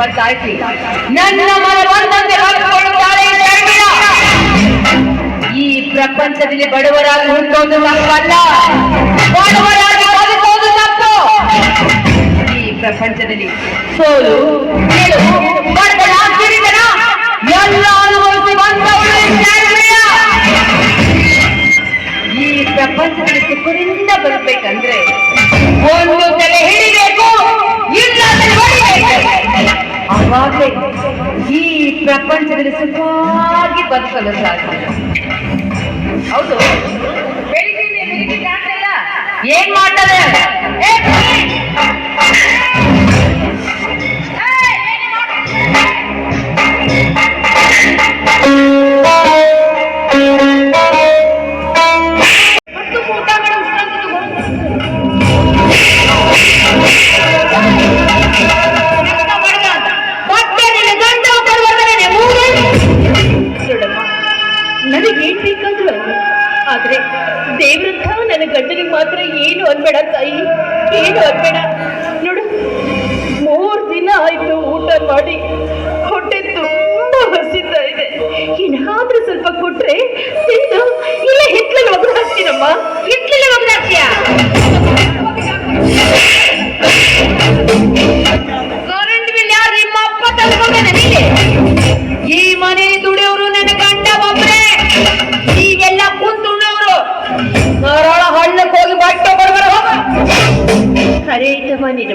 ಬದಲಾಯಿಸಿ ನನ್ನ ಮನವಂದಂತೆ ಬದುಕೊಳ್ಳುತ್ತಾಳೆ ಈ ಶರ್ಮಿಳ. ಈ ಪ್ರಪಂಚದಲ್ಲಿ ಬಡವರಾಗಿ ಹುಟ್ಟೋದು ತಪ್ಪಲ್ಲ ಬಡವರಾಗಿ ಬದುಕೋದು ತಪ್ಪು ಈ ಪ್ರಪಂಚದಲ್ಲಿ ಸೋಲು ಗೆಲುವು ಅವಾಗಲೇ ಈ ಪ್ರಪಂಚದಲ್ಲಿ ಸುಖವಾಗಿ ಬದುಕಲು ಸಾಧ್ಯ. ಹೌದು. ಬೆಳಿಗ್ಗೆ. ಏನ್ ಮಾಡ್ತಾರೆ ಮಾತ್ರ ಏನು ಅನ್ಬೇಡ ತಾಯಿ, ಏನು ಅನ್ಬೇಡ. ನೋಡು, ಮೂರ್ ದಿನ ಆಯ್ತು ಊಟ ಮಾಡಿ, ಹೊಟ್ಟೆ ತುಂಬಾ ಹಸಿತಾ ಇದೆ. ಏನಾದ್ರೂ ಸ್ವಲ್ಪ ಕೊಟ್ರೆ ತಿಂದು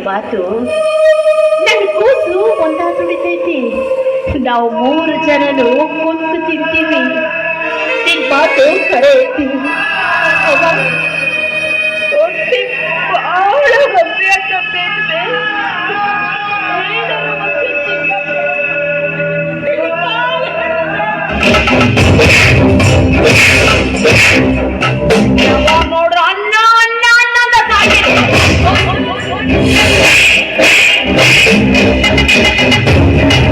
ಮಾತು ನನ್ನ ಕೂಸು ಒಂದಾ ತುಡಿತೈತಿ ನಾವು ಮೂರು ಜನನು ಕುಂತು ತಿಂತೀವಿ ನಿನ್ ಮಾತು ಕರೆ ನೋಡ್ರ ಅನ್ನ ಅನ್ನ ಅನ್ನದ Thank you.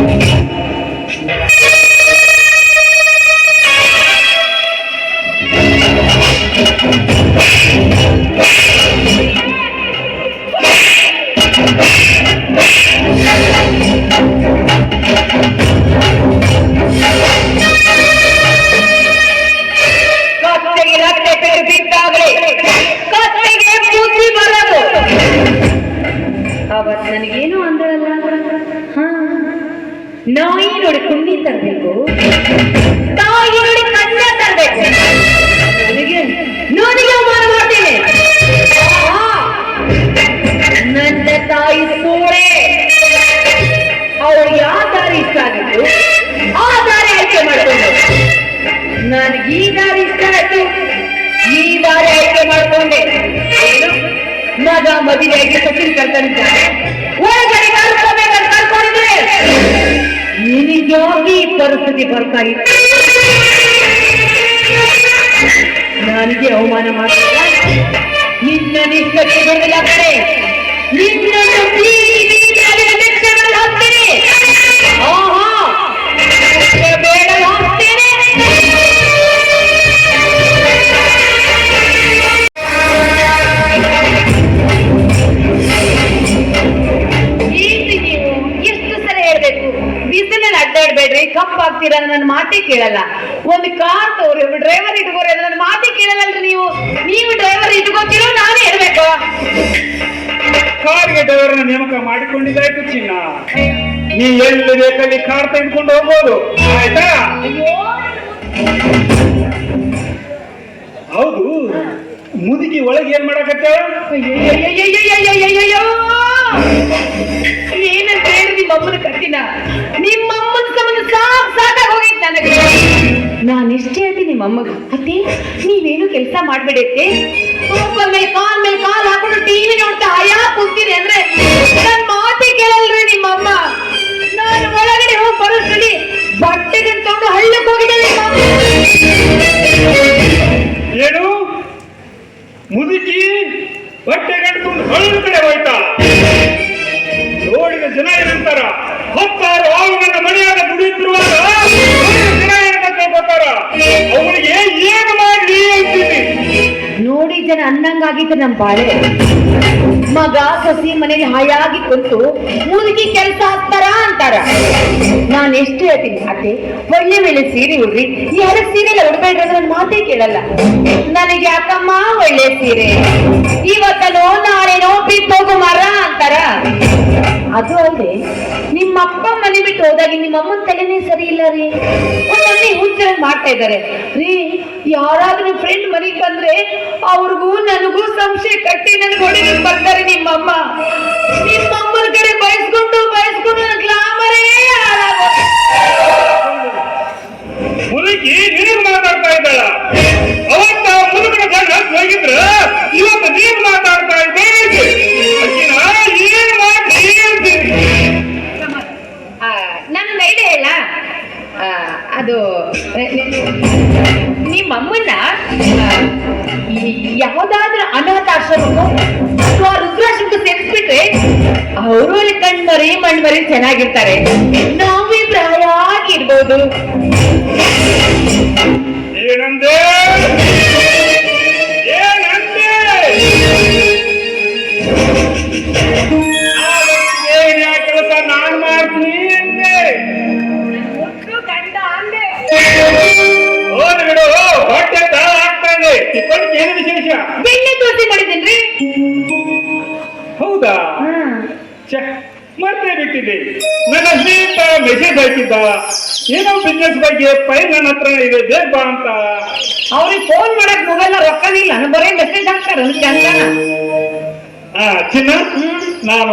ನನಗೇನು ಅಂದಳಲ್ಲ? ಹಾ. ನಾಯಿ ನೋಡಿ ಕುಂಡಿ ತರಬೇಕು. ತಾಯಿ ನೋಡಿ ಕಣ್ಣ ತರಬೇಕು. ನನಗೆ ನನಗೆ ಅವಮಾನ ಮಾಡ್ತೀನಿ. ನನ್ನ ತಾಯಿ ಸೋಳೆ ಅವಳು ಯಾವ ದಾರಿ ಇಷ್ಟ ಆಗಿತ್ತು ಆ ದಾರಿ ಆಯ್ಕೆ ಮಾಡ್ಕೊಂಡು. ನನಗೆ ಈ ದಾರಿ ಇಷ್ಟ ಆಯ್ತು. ಈ ದಾರಿ ಆಯ್ಕೆ ಮಾಡ್ಕೊಂಡೆ. ಮಗ ಮದುವೆಯಾಗಿ ಸಚಿನ್ ಕರ್ಕೊಂಡಿದ್ದಾರೆ ನಿನಗಾಗಿ ಪರಿಸ್ಥಿತಿ ಬರ್ತಾ ಇತ್ತು ನನಗೆ ಅವಮಾನ ಮಾಡ್ತಿಲ್ಲ ನಿನ್ನ ನಿಷ್ಠಕ್ಕೆ ಬರಲಿಲ್ಲ ಕಡೆ ನಿನ್ನನ್ನು ಕೇಳಲ್ಲ. ಒಂದು ಕಾರ್ ತೋರಿ ಡ್ರೈವರ್ ಇಟ್ಕೋರಿ ಅಂದ್ರೆ ನನ್ನ ಮಾತೇ ಕೇಳಲ್ಲಲ್ರಿ ನೀವು. ನೀವು ಡ್ರೈವರ್ ಇಟ್ಕೋತಿರೋ ನಾನು ಹೇಳ್ಬೇಕು ಕಾರ್ಗೆ ಡ್ರೈವರ್ ನೇಮಕ ಮಾಡಿಕೊಂಡಿದ್ದಾಯ್ತು ಚಿನ್ನ. ನೀ ಎಲ್ಲಿ ಬೇಕಲ್ಲಿ ಕಾರ್ ತಂದ್ಕೊಂಡು ಹೋಗ್ಬೋದು. ಆಯ್ತಾ? ಹೌದು. ಮುದುಕಿ ಒಳಗೆ ಏನ್ ಮಾಡಕತ್ತ? ಏನಂತ ನಿಮ್ಮ ಮಮ್ಮನ ಕತ್ತಿನ ನಿಮ್ಮಮ್ಮನ ನಿಮ್ಮ ಅಮ್ಮಗ. ಅತ್ತೆ, ನೀವೇನು ಕೆಲಸ ಮಾಡ್ಬೇಡತ್ತೆ ಸೋಫಾ ಮೇಲೆ ಕಾಲ್ ಮೇಲೆ ಕಾಲ್ ಹಾಕೊಂಡು ಟಿವಿ ನೋಡ್ತಾ ಹಯಾ ಕೂತೀರಿ ಅಂದ್ರೆ ನನ್ ಮಾತೇ ಕೇಳಲ್ರಿ ನಿಮ್ಮ ಅಮ್ಮ ಜನ ಅನ್ನಂಗ ನಮ್ಮ ನಮ್ ಬಾಳೆ. ಮಗ ಸೊಸಿ ಮನೆಯಲ್ಲಿ ಹಾಯಾಗಿ ಕುಂತು, ಮುದುಕಿ ಕೆಲಸ ಹಾಕ್ತಾರ ಅಂತಾರ. ನಾನು ಎಷ್ಟು ಹೇಳ್ತೀನಿ, ಅತ್ತೆ, ಒಳ್ಳೆ ಮೇಲೆ ಸೀರೆ ಉಡ್ರಿ. ಯಾರ ಸೀರೆ ಎಲ್ಲ ಉಡ್ಬೇಡ್ರಿ ನನ್ನ ನನ್ ಮಾತೇ ಕೇಳಲ್ಲ. ನನಗೆ ಯಾಕಮ್ಮ ಒಳ್ಳೆ ಸೀರೆ? ಇವತ್ತನೋ ನಾಳೆನೋ ಬಿದ್ದೋಗು ಮರ ಅಂತಾರ. ಅದು ಅಲ್ಲದೆ ನಿಮ್ಮ ಅಪ್ಪ ಮನೆ ಬಿಟ್ಟು ಹೋದಾಗ ನಿಮ್ಮ ಅಮ್ಮನ ತಲೆನೇ ಸರಿ ಇಲ್ಲ ರೀ. ಒಂದೊಮ್ಮೆ ಹುಚ್ಚರ ಮಾಡ್ತಾ ಇದ್ದಾರೆ. ರೀ ಯಾರಾದ್ರೂ ಫ್ರೆಂಡ್ ಮನೆಗೆ ಬಂದ್ರೆ ಅವ್ರಿಗೂ ನನಗೂ ಸಂಶಯ ಕಟ್ಟಿ ನನ್ಗೆ ಹೊಡಿಲಿಕ್ಕೆ ಬರ್ತಾರೆ ನಿಮ್ಮಮ್ಮ. ನಿಮ್ಮಮ್ಮನ ಕಡೆ ಬಯಸ್ಕೊಂಡು ಅನಾಥಾಶ್ರಮಕ್ಕೂ ಅಥವಾ ರುದ್ರಾಶ್ರಮಕ್ಕೂ ಸೇರಿಸ್ಬಿಟ್ರೆ ಅವರು ಅಲ್ಲಿ ಕಣ್ಮರಿ ಮಣ್ಮರಿ ಚೆನ್ನಾಗಿರ್ತಾರೆ. ನಾವೇ ಪ್ರಾಯಾಗಿರ್ಬೋದು ಆಗ್ತಾ ಏನು ವಿಶೇಷ? ಬೆಣ್ಣೆ ದೋಸೆ ಮಾಡಿದ್ದೇನ್ರಿ? ಹೌದಾ? ಛೆ, ಮರ್ತೇ ಬಿಟ್ಟಿದ್ದೆ. ನನ್ನ ಸ್ನೇಹಿತ ಮೆಸೇಜ್ ಹಾಕಿದ್ದ ಏನೋ ಬಿಸ್ನೆಸ್ ಬಗ್ಗೆ ಪೈ ನನ್ನ ಹತ್ರ ಇದೆ ಬೇಗ ಬಾ ಅಂತ. ಅವ್ರಿಗೆ ಫೋನ್ ಮಾಡಕ್ ಮೊಬೈಲ್ ಇಲ್ಲ ಬರೀ ಮೆಸೇಜ್ ಹಾಕ್ತಾರ ಚಂದನ. ಹಾ ಚಿನ್ನ? ನಾನು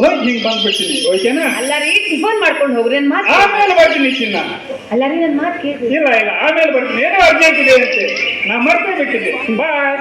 ಹೋಗಿ ಹಿಂಗ್ ಬಂದ್ಬಿಡ್ತೀನಿ. ಓಕೆನಾ? ಅಲ್ಲ ರೀ ಟಿಫನ್ ಮಾಡ್ಕೊಂಡು ಹೋಗ್ರಿ ನನ್ ಮಾತು ಆಮೇಲೆ ಬರ್ತೀನಿ ಚಿನ್ನ. ಅಲ್ಲ ರೀ ನನ್ ಮಾತು ಕೇಳ್ರಿ ಇಲ್ಲ ಇಲ್ಲ ಆಮೇಲೆ ಬರ್ತೀನಿ. ಏನೋ ಅರ್ಜೆಂಟ್ ಇದೆ ಅಂತೆ. ನಾ ಮರ್ತೇ ಬಿಟ್ಟಿದ್ದೆ ಬಾಯ್